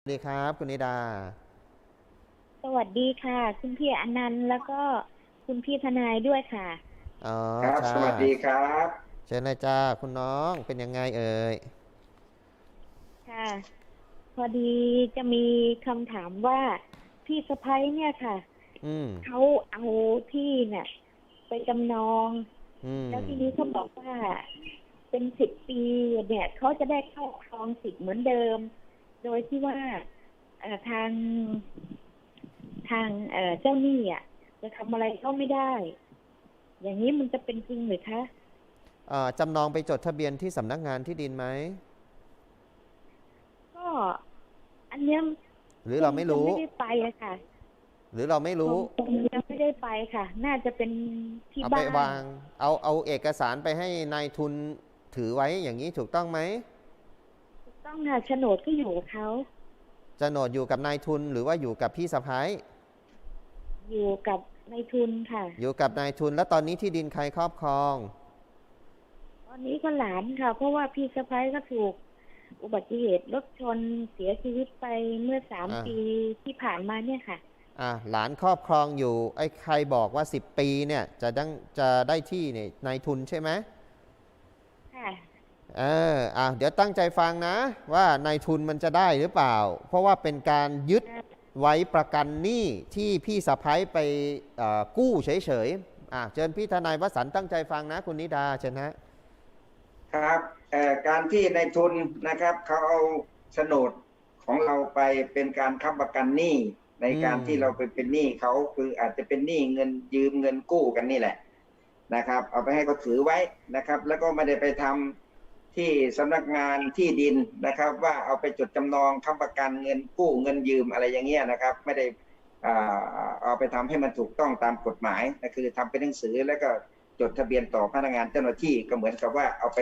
สวัสดีครับคุณนิดา สวัสดีค่ะ คุณพี่อนันต์แล้วก็คุณพี่ทนายด้วยค่ะ อ๋อครับจ้าสวัสดีครับ เชิญเลยจ้าคุณน้องเป็นยังไงเอ่ย ค่ะ พอดีจะมีคำถามว่าพี่สะพ้ยเนี่ยค่ะอืม เขาเอาที่เนี่ย ไปจำนอง อืม แล้วทีนี้เขาบอกว่า เป็นสิบปีเนี่ยเขาจะได้เข้าครองสิทธิ์เหมือนเดิม โดยที่ว่าเอ่อทางทางเอ่อเจ้าหนี้อะจะทำอะไรเขาไม่ได้ อย่างนี้มันจะเป็นจริงหรือคะเอ่อจำนองไปจดทะเบียนที่สำนักงานที่ดินไหม ก็อันเนี้ยหรือเราไม่รู้คงจะไม่ได้ไปอะค่ะ หรือเราไม่รู้คงยังไม่ได้ไปค่ะ น่าจะเป็นที่เอาบ้าไปนวาง เอาเอาเอกสารไปให้นายทุนถือไว้อย่างนี้ถูกต้องไหมถูก ต้องค่ะโฉนดก็อยู่กับเขาโฉนดอยู่กับนายทุนหรือว่าอยู่กับพี่สะพ้ายอยู่กับนายทุนค่ะ อยู่กับนายทุนแล้วตอนนี้ที่ดินใครครอบครอง ตอนนี้ก็หลานค่ะ เพราะว่าพี่สะพ้ายก็ถูก อุบัติเหตุรถชนเสียชีวิตไปเมื่อสามอ่าปีที่ผ่านมาเนี่ยค่ะอะหลานครอบครองอยู่ ไอ้ใครบอกว่า10ปีเนี่ย จะดังจะได้ที่เนี่ยนายทุนใช่ไหมค่ะ เอออะเดี๋ยวตั้งใจฟังนะ ว่านายทุนมันจะได้หรือเปล่า เพราะว่าเป็นการยึดไว้ประกันหนี้ที่พี่สะพ้ายไปกู้เฉยๆอะเชิญพี่ทนายวสันตั้งใจฟังนะ คุณนิดาเชิญนะครับการที่ในทุนนะครับเขาเอาโฉนดของเราไปเป็นการค้ำประกันหนี้ในการที่เราไปเป็นหนี้เขาคืออาจจะเป็นหนี้เงินยืมเงินกู้กันนี่แหละนะครับ เอาไปให้เขาถือไว้นะครับ แล้วก็ไม่ได้ไปทำ ที่สำนักงานที่ดินนะครับ ว่าเอาไปจดจำนองค้ำประกันเงินกู้เงินยืมอะไรอย่างเงี้ยนะครับ ไม่ได้อ่าเอาไปทำให้มันถูกต้องตามกฎหมายนะคือทำเป็นหนังสือแล้วก็จดทะเบียนต่อพนักงานเจ้าหน้าที่ก็เหมือนกับว่าเอาไป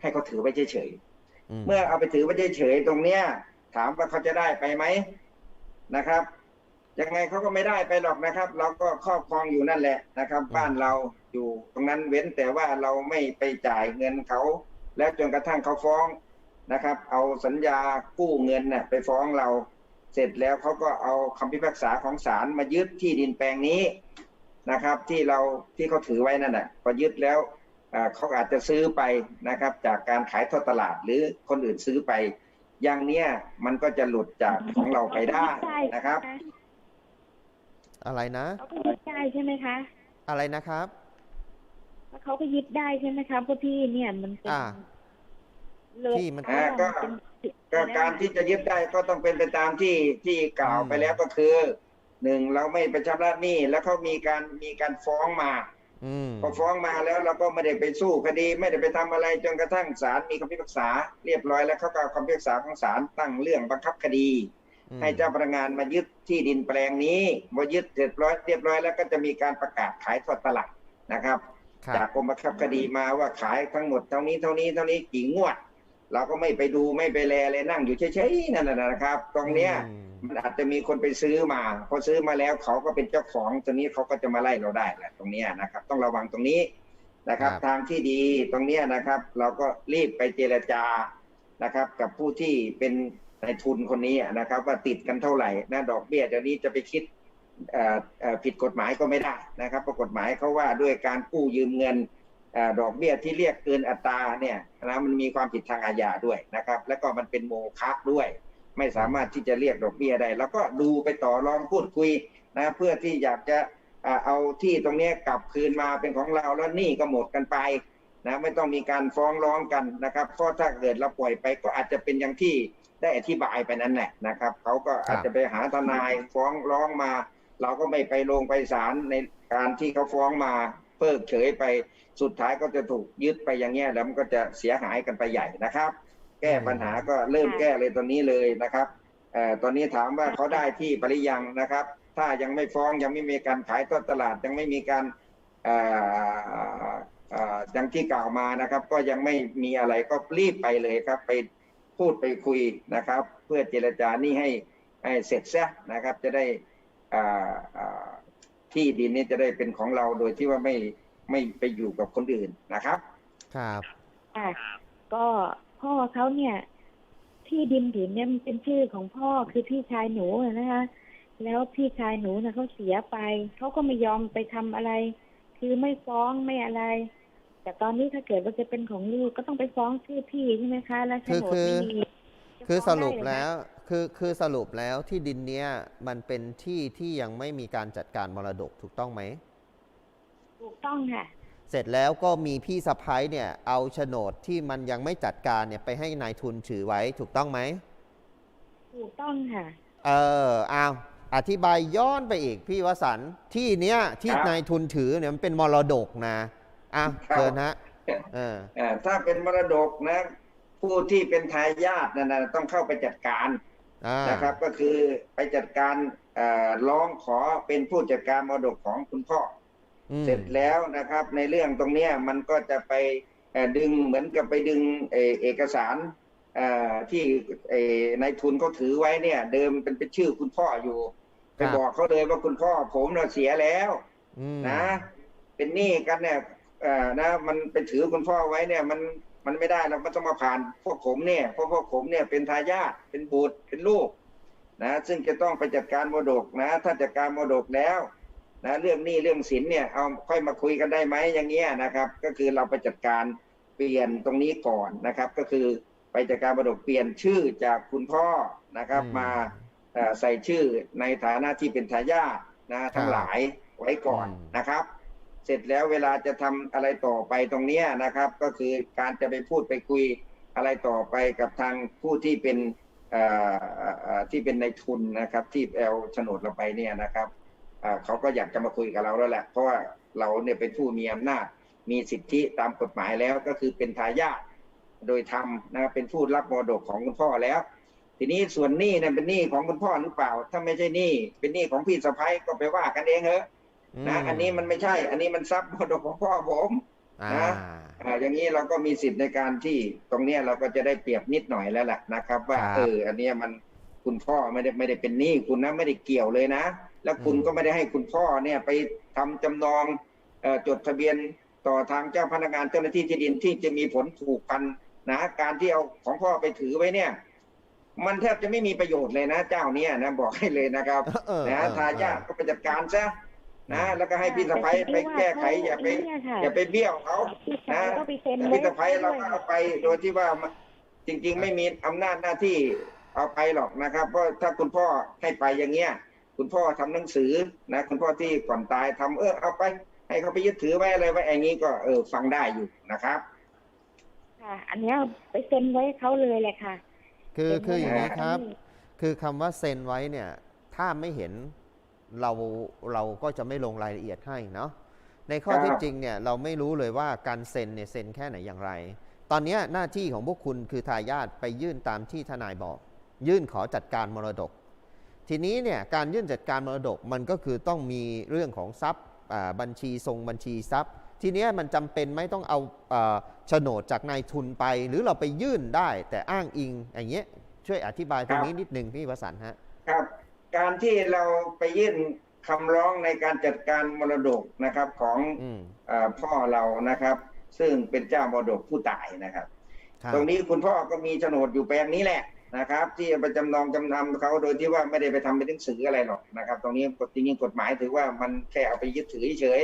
ให้เขาถือไว้เฉยๆอืมเมื่อเอาไปถือไว้เฉยๆตรงเนี้ย ถามว่าเขาจะได้ไปไหมนะครับยังไงเขาก็ไม่ได้ไปหรอกนะครับ เราก็ครอบครองอยู่นั่นแหละนะครับ บ้านเราอยู่ตรงนั้นเว้นแต่ว่าเราไม่ไปจ่ายเงินเขา แล้วจนกระทั่งเขาฟ้องนะครับ เอาสัญญากู้เงินน่ะไปฟ้องเราเสร็จแล้วเขาก็เอาคำพิพากษาของศาลมายึดที่ดินแปลงนี้นะครับ ที่เราที่เขาถือไว้นั่นน่ะพอยึดแล้วอ่าเขาอาจจะซื้อไปนะครับ จากการขายทอดตลาดหรือคนอื่นซื้อไป อย่างเนี้ยมันก็จะหลุดจากของเราไปได้นะครับ อะไรนะเขาก็ยึดได้ใช่ไหมคะ อะไรนะครับ แล้วเขาก็ยึดได้ใช่ไหมคะเพราะที่เนี่ยมันเป็นอ่า เลยที่มันอ่าก็ เป็นสิทธิ์ก็แล้วการที่จะยึดได้ก็ต้องเป็นไปตามที่ที่กล่าวอืมไปแล้วก็คือหนึ่งเราไม่ไปชำระหนี้แล้วเขามีการมีการฟ้องมา อืม พอฟ้องมาแล้วเราก็ไม่ได้ไปสู้คดีไม่ได้ไปทำอะไรจนกระทั่งศาลมีคำพิพากษา เรียบร้อยแล้วเขาก็เอาคำพิพากษาของศาลตั้งเรื่องบังคับคดี อืมให้เจ้าพนักงานมายึดที่ดินแปลงนี้พอยึดเสร็จร้อยเรียบร้อยแล้วก็จะมีการประกาศขายทอดตลาดนะครับครั จากบกรมบังคับคดีมาว่าขายทั้งหมดเท่านี้เท่านี้เท่านี้กี่งวด เราก็ไม่ไปดูไม่ไปแลเลยนั่งอยู่เฉยๆนั่นนะนะครับ ตรงเนี้ยอืมมันอาจจะมีคนไปซื้อมาพอซื้อมาแล้วเขาก็เป็นเจ้าของตรงนี้เขาก็จะมาไล่เราได้แหละตรงเนี้ยนะครับ ต้องระวังตรงนี้นะครับ ทางที่ดีตรงเนี้ยนะครับ เราก็รีบไปเจรจานะครับ กับผู้ที่เป็นนายทุนคนนี้นะครับ ว่าติดกันเท่าไหร่นะดอกเบี้ยเดี๋ยวนี้จะไปคิดเอ่อเอ่อ ผิดกฎหมายก็ไม่ได้นะครับเพราะกฎหมายเขาว่าด้วยการกู้ยืมเงินอดอกเบี้ยที่เรียกเกินอัตราเนี่ยนะมันมีความผิดทางอาญาด้วยนะครับ แล้วก็มันเป็นโมฆะด้วย ไม่สามารถที่จะเรียกดอกเบี้ยได้ แล้วก็ดูไปต่อรองพูดคุยนะเพื่อที่อยากจะเอาที่ตรงนี้กลับคืนมาเป็นของเราแล้วหนี่ก็หมดกันไปนะไม่ต้องมีการฟ้องร้องกันนะครับ เพราะถ้าเกิดเราปล่อยไปก็อาจจะเป็นอย่างที่ได้อธิบายไปนั้นแหละนะครับเขาก็อาจจะไปหาทนายฟ้องร้องมา เราก็ไม่ไปลงไปศาลในการที่เขาฟ้องมาเพิกเฉยไปสุดท้ายก็จะถูกยึดไปอย่างเงี้ยแล้วมันก็จะเสียหายกันไปใหญ่นะครับ แก้ปัญหาก็เริ่มแก้เลยตอนนี้เลยนะครับเอ่อตอนนี้ถามว่าเขาได้ที่ปริยังนะครับ ถ้ายังไม่ฟ้องยังไม่มีการขายทอดตลาดยังไม่มีการเอ่อเอ่ออย่างที่กล่าวมานะครับ ก็ยังไม่มีอะไรก็รีบไปเลยครับ ไปพูดไปคุยนะครับ เพื่อเจรจานี่ให้ให้เสร็จซะนะครับ จะได้ ที่ดินนี้จะได้เป็นของเราโดยที่ว่าไม่ไม่ไปอยู่กับคนอื่นนะครับ ครับค่ะก็พ่อเขาเนี่ยทที่ดินผืนเนี้ยมันเป็นชื่อของพ่อคือพี่ชายหนูอะนะคะแล้วพี่ชายหนูนะเขาเสียไปเขาก็ไม่ยอมไปทำอะไร คือไม่ฟ้องไม่อะไร แต่ตอนนี้ถ้าเกิดว่าจะเป็นของลูกก็ต้องไปฟ้องชื่อพี่ใช่ไหมคะ แล้วโฉนดไม่มีจะ คือฟ้สงรุปได้เหอคะแล้วคือคือสรุปแล้วที่ดินเนี้ยมันเป็นที่ที่ยังไม่มีการจัดการมรดกถูกต้องไหมถูกต้องค่ะ เสร็จแล้วก็มีพี่สะพ้ายเนี่ย เอาโฉนดที่มันยังไม่จัดการเนี่ยไปให้นายทุนถือไว้ถูกต้องไหมถูกต้องค่ะ เออเอาอธิบายย้อนไปอีกพี่วสันต์ที่เนี้ยที่ครับนายทุนถือเนี่ยมันเป็นมรดกนะอะครับเชิญฮะเออเอ่อถ้าเป็นมรดกนะ ผู้ที่เป็นทายาทนั่นนะต้องเข้าไปจัดการอ่านะครับ ก็คือไปจัดการเอ่อร้องขอเป็นผู้จัดการมรดกของคุณพ่ออืมเสร็จแล้วนะครับ ในเรื่องตรงเนี้ยมันก็จะไปเอ่อดึงเหมือนกับไปดึงเอ่อเอกสารเอ่อที่เอ่อนายทุนเขาถือไว้เนี่ย เดิมเป็นเป็นชื่อคุณพ่ออยู่ไปบอกเขาเลยว่าคุณพ่อผมเราเสียแล้วอืมนะ เป็นหนี้กันเนี่ยเอ่อนะมันไปถือคุณพ่อไว้เนี่ย มัน มันไม่ได้เรามันต้องมาผ่านพวกผมเนี่ยเพราะพวกผมเนี่ยเป็นทายาทเป็นบุตรเป็นลูกนะซึ่งจะต้องไปจัดการมรดกนะ ถ้าจัดการมรดกแล้วนะเรื่องหนี้เรื่องสินเนี่ยเอาค่อยมาคุยกันได้ไหมอย่างเงี้ยนะครับ ก็คือเราไปจัดการเปลี่ยนตรงนี้ก่อนนะครับ ก็คือไปจัดการมรดกเปลี่ยนชื่อจากคุณพ่อนะครับอืมมาเอ่อใส่ชื่อในฐานะที่เป็นทายาทนะทั้งหลายไว้ก่อนอืมนะครับ เสร็จแล้วเวลาจะทำอะไรต่อไปตรงเนี้ยนะครับ ก็คือการจะไปพูดไปคุยอะไรต่อไปกับทางผู้ที่เป็นที่เป็นในทุนนะครับที่เอาโฉนดเราไปเนี่ยนะครับเขาก็อยากจะมาคุยกับเราแล้วแหละเพราะว่าเราเนี่ยเป็นผู้มีอำนาจมีสิทธิตามกฎหมายแล้วก็คือเป็นทายาทโดยธรรมนะครับเป็นผู้รับมรดกของคุณพ่อแล้ว ทีนี้ส่วนหนี้เนี่ยเป็นหนี้ของคุณพ่อหรือเปล่า ถ้าไม่ใช่หนี้เป็นหนี้ของพี่สะพ้ายก็ไปว่ากันเองเถอะ นะอันนี้มันไม่ใช่ อันนี้มันทรัพย์มรดกของพ่อผมอ่านะอ่าอย่างนี้เราก็มีสิทธิ์ในการที่ตรงเนี้ยเราก็จะได้เปรียบนิดหน่อยแล้วแหละนะครับ ว่าครับเอออันเนี้ยมันคุณพ่อไม่ได้ไม่ได้เป็นหนี้คุณนะไม่ได้เกี่ยวเลยนะ แล้วคุณอืมก็ไม่ได้ให้คุณพ่อเนี่ยไปทำจำนองเอ่อจดทะเบียนต่อทางเจ้าพนักงานเจ้าหน้าที่ที่ดินที่จะมีผลผูกพันนะการที่เอาของพ่อไปถือไว้เนี่ย มันแทบจะไม่มีประโยชน์เลยนะ เจ้าเนี้ยนะบอกให้เลยนะครับเออนะเออทายาทก็ไปจัดการซะ นะอืมแล้วก็ให้พี่สะพ้ยไปแก้ไขอย่าไปเนี่ยค่ะอย่าไปเบี้ยวเขา พี่ชายก็ไปเซ็นแต่ไว้พี่สะพ้ยเราด้วยก็เอาไปโดยที่ว่ามันจริง ๆ ไม่มีอำนาจหน้าที่เอาไปหรอกนะครับ เพราะถ้าคุณพ่อให้ไปอย่างเงี้ย คุณพ่อทำหนังสือนะ คุณพ่อที่ก่อนตายทำเออเอาไป ให้เขาไปยึดถือไว้อะไรไว้อย่างนี้ก็เออฟังได้อยู่นะครับ ค่ะ อันเนี้ยไปเซ็นไว้เขาเลยแหละค่ะคือเซ็นคืออย่างไว้นี้ครับนี่คือคำว่าเซ็นไว้เนี่ย ถ้าไม่เห็น เราเราก็จะไม่ลงรายละเอียดให้เนาะในข้อครับเที่จริงเนี่ยเราไม่รู้เลยว่าการเซ็นเนี่ยเซ็นแค่ไหนอย่างไร ตอนเนี้ยหน้าที่ของพวกคุณคือทายาทไปยื่นตามที่ทนายบอก ยื่นขอจัดการมรดก ทีนี้เนี่ยการยื่นจัดการมรดกมันก็คือต้องมีเรื่องของทรัพย์อ่าบัญชีทรงบัญชีทรัพย์ ทีเนี้ยมันจำเป็นไหม่ต้องเอาเอ่อโฉนดจากนายทุนไป หรือเราไปยื่นได้แต่อ้างอิงอย่างเงี้ยช่วยอธิบายตรงนี้นิดนึงพี่วสันต์ฮะครับ การที่เราไปยื่นคำร้องในการจัดการมรดกนะครับของอืมเออพ่อเรานะครับ ซึ่งเป็นเจ้ามรดกผู้ตายนะครับครับ ตรงนี้คุณพ่อก็มีโฉนดอยู่แปลงนี้แหละนะครับ ที่ไปจำนองจำนำเขาโดยที่ว่าไม่ได้ไปทำเป็นหนังสืออะไรหรอกนะครับ ตรงนี้กฎจริงๆกฎหมายถือว่ามันแค่เอาไปยึดถือเฉย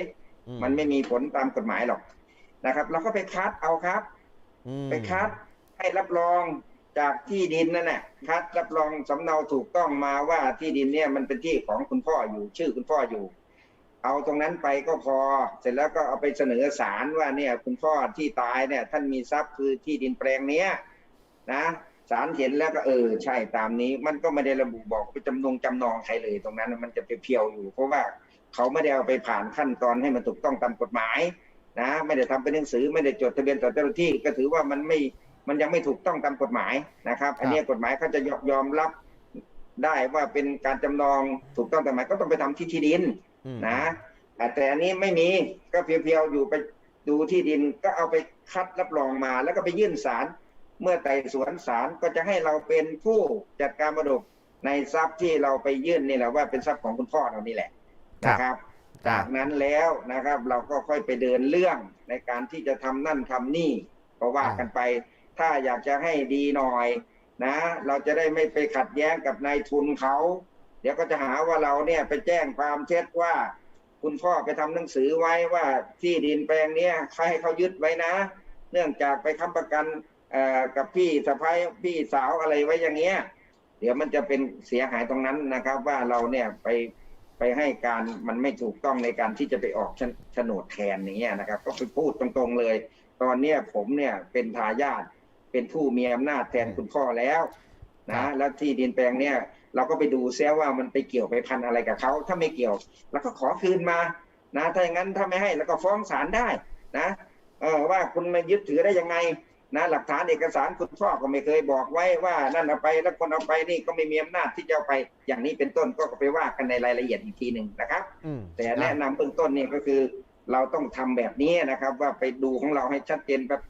อืๆมันไม่มีผลตามกฎหมายหรอกนะครับเราก็ไปคัดเอาครับอืมไปคัดให้รับรอง จากที่ดินนั่นแหละคัดรับรองสำเนาถูกต้องมาว่าที่ดินเนี่ยมันเป็นที่ของคุณพ่ออยู่ชื่อคุณพ่ออยู่ เอาตรงนั้นไปก็พอ เสร็จแล้วก็เอาไปเสนอศาลว่าเนี่ยคุณพ่อที่ตายเนี่ย ท่านมีทรัพย์คือที่ดินแปลงเนี้ยนะศาลเห็นแล้วก็เออใช่ตามนี้ มันก็ไม่ได้ระบุบอกไปจำนงจำนองใครเลย ตรงนั้นมันจะไปเพียวอยู่ เพราะว่าเขาไม่ได้เอาไปผ่านขั้นตอนให้มันถูกต้องตามกฎหมายนะ ไม่ได้ทำเป็นหนังสือไม่ได้จดทะเบียนต่อเจ้าหน้าที่ก็ถือว่ามันไม่ มันยังไม่ถูกต้องตามกฎหมายนะครับ อันนี้กฎหมายเขาจะยอมรับได้ว่าเป็นการจำนองถูกต้องตามกฎหมายก็ต้องไปทำที่ที่ดินอืมนะอ่าแต่อันนี้ไม่มีก็เพียวๆอยู่ไปดูที่ดินก็เอาไปคัดรับรองมา แล้วก็ไปยื่นศาลเมื่อไต่สวนศาลก็จะให้เราเป็นผู้จัดการมรดกในทรัพย์ที่เราไปยื่นนี่แหละว่าเป็นทรัพย์ของคุณพ่อเรานี่แหละนะครับครัจาบกนั้นแล้วนะครับ เราก็ค่อยไปเดินเรื่องในการที่จะทำนั่นทำนี่ก็ว่ากันไป ถ้าอยากจะให้ดีหน่อยนะ เราจะได้ไม่ไปขัดแย้งกับนายทุนเขา เดี๋ยวก็จะหาว่าเราเนี่ยไปแจ้งความเท็จว่า คุณพ่อไปทำหนังสือไว้ว่าที่ดินแปลงเนี้ยใครให้เขายึดไว้นะ เนื่องจากไปค้ำประกันกับพี่สะพ้ายพี่สาวอะไรไว้อย่างเงี้ย เดี๋ยวมันจะเป็นเสียหายตรงนั้นนะครับ ว่าเราเนี่ยไปไปให้การมันไม่ถูกต้องในการที่จะไปออกโฉโฉนดแทนอย่างเงี้ยนะครับ ก็ไปพูดตรงๆเลย ตอนเนี้ยผมเนี่ยเป็นทายาท เป็นผู้มีอำนาจแทนคุณพ่อแล้วครันะบแล้วที่ดินแปลงเนี่ยเราก็ไปดูเสียว่ามันไปเกี่ยวไปพันอะไรกับเขาถ้าไม่เกี่ยวแล้วก็ขอคืนมานะถ้าอย่างนั้นถ้าไม่ให้แล้วก็ฟ้องศาลได้นะเออว่าคุณมายึดถือได้ยังไงนะหลักฐานเอกสารคุณพ่อก็ไม่เคยบอกไว้ว่านั่นเอาไปแล้วคนเอาไปนี่ก็ไม่มีอำนาจที่จะเอาไป อย่างนี้เป็นต้นก็ไปว่ากันในรายละเอียดอีกทีหนึ่งนะครับอืมแต่แนะนำเบื้องต้นเนี่ยก็คือ เราต้องทำแบบนี้นะครับ ว่าไปดูของเราให้ชัดเจนแบบ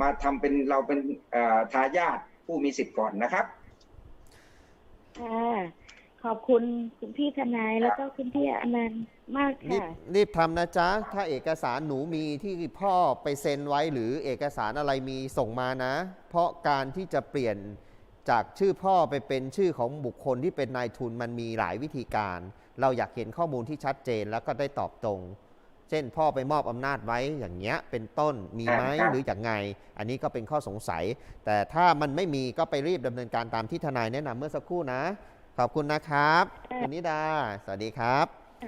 มาทำเป็นเราเป็นเอ่อทายาทผู้มีสิทธิ์ก่อนนะครับค่ะขอบคุณคุณพี่ทนายแล้วก็คุณพี่อนันต์มากรีบค่ะ รีบทำนะจ๊ะ ถ้าเอกสารหนูมีที่พ่อไปเซ็นไว้หรือเอกสารอะไรมีส่งมานะ เพราะการที่จะเปลี่ยนจากชื่อพ่อไปเป็นชื่อของบุคคลที่เป็นนายทุนมันมีหลายวิธีการ เราอยากเห็นข้อมูลที่ชัดเจนแล้วก็ได้ตอบตรง เช่นพ่อไปมอบอำนาจไว้อย่างเงี้ยเป็นต้นมีไหมครับหรืออย่างไง อันนี้ก็เป็นข้อสงสัย แต่ถ้ามันไม่มีก็ไปรีบดำเนินการตามที่ทนายแนะนำเมื่อสักครู่นะ ขอบคุณนะครับคุณนิดา สวัสดีครับ